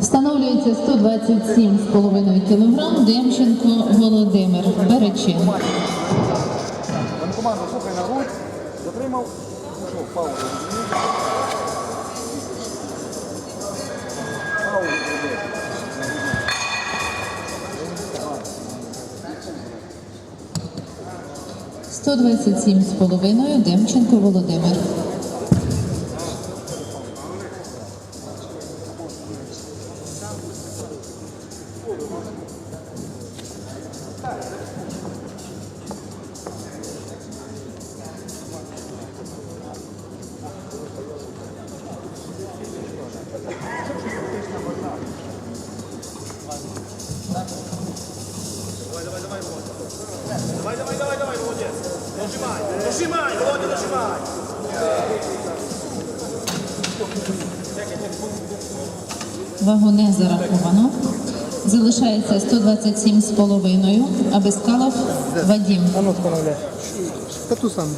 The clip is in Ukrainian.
Встановлюється 127,5 кг Демченко Володимир Беречин. Команда слухай на грудь, затримав, пішов паузу. Паузу Сто двадцять з половиною Демченко Володимир. Давай, давай, давай, давай, молодець. Дожимай, дожимай, Володя, зараховано. Залишається 127,5 Абискалов Вадім. А ну встановляй. Та ту саму.